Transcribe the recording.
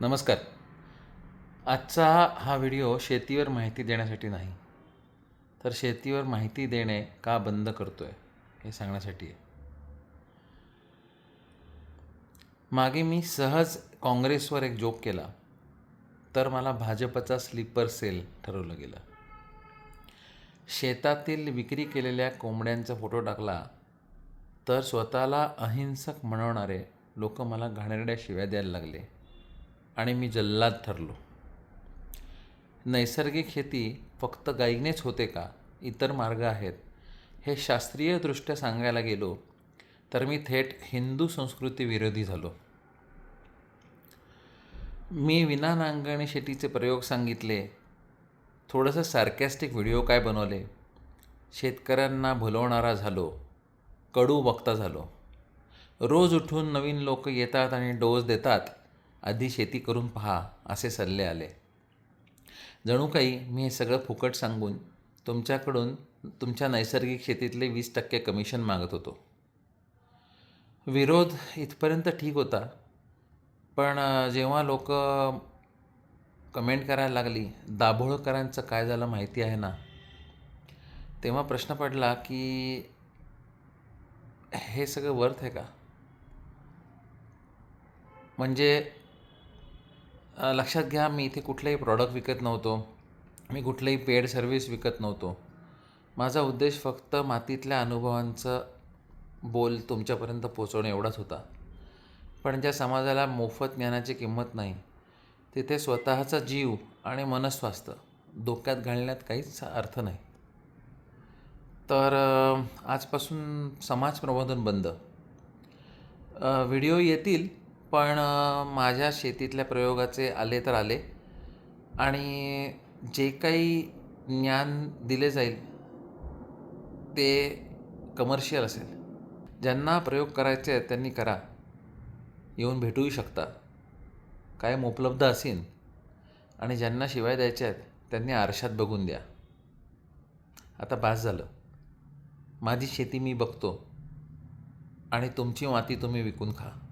नमस्कार. आजचा हा व्हिडिओ शेतीवर माहिती देण्यासाठी नाही. तर शेतीवर माहिती देणे का बंद करतो आहे हे सांगण्यासाठी. आहे मागे मी सहज काँग्रेसवर एक जोक केला तर मला भाजपचा स्लीपर सेल ठरवलं गेलं. शेतातील विक्री केलेल्या कोंबड्यांचा फोटो टाकला तर स्वतःला अहिंसक म्हणवणारे लोक मला घाणेरड्या शिव्या द्यायला लागले. आणि मी जल्लाद ठरलो. नैसर्गिक शेती फक्त गायीनेच होते का? इतर मार्ग आहेत. हे शास्त्रीयदृष्ट्या सांगायला गेलो तर मी थेट हिंदू संस्कृती विरोधी झालो. मी विना नांगणी शेतीचे प्रयोग सांगितले. थोडंसं सार्कॅस्टिक व्हिडिओ काय बनवले? शेतकऱ्यांना भुलवणारा झालो. कडू वक्ता झालो. रोज उठून नवीन लोक येतात आणि डोस देतात. आधी शेती करून पहा असे सल्ले आले. जणू काही मी हे सगळं फुकट सांगून तुमच्याकडून तुमच्या नैसर्गिक शेतीतले वीस टक्के कमिशन मागत होतो. विरोध इथपर्यंत ठीक होता. पण जेव्हा लोक कमेंट करायला लागली दाभोळकरांचं काय झालं माहिती आहे ना? तेव्हा प्रश्न पडला की हे सगळं वर्थ आहे का? म्हणजे लक्षात घ्या मी इथे कुठलंही प्रॉडक्ट विकत नव्हतो. मी कुठलंही पेड सर्व्हिस विकत नव्हतो. माझा उद्देश फक्त मातीतल्या अनुभवांचं बोल तुमच्यापर्यंत पोचवणं एवढाच होता. पण ज्या समाजाला मोफत ज्ञानाची किंमत नाही तिथे स्वतःचा जीव आणि मनस्वास्थ्य धोक्यात घालण्यात काहीच अर्थ नाही. तर आजपासून समाज प्रबोधन बंद. व्हिडिओ येतील पण माझ्या शेतीतल्या प्रयोगाचे आले तर आले. आणि जे काही ज्ञान दिले जाईल ते कमर्शियल असेल. ज्यांना प्रयोग करायचे आहेत त्यांनी करा. येऊन भेटूही शकता. कायम उपलब्ध असेन. आणि ज्यांना शिवाय द्यायचे आहेत त्यांनी आरशात बघून द्या. आता बास झालं. माझी शेती मी बघतो. आणि तुमची माती तुम्ही विकून खा.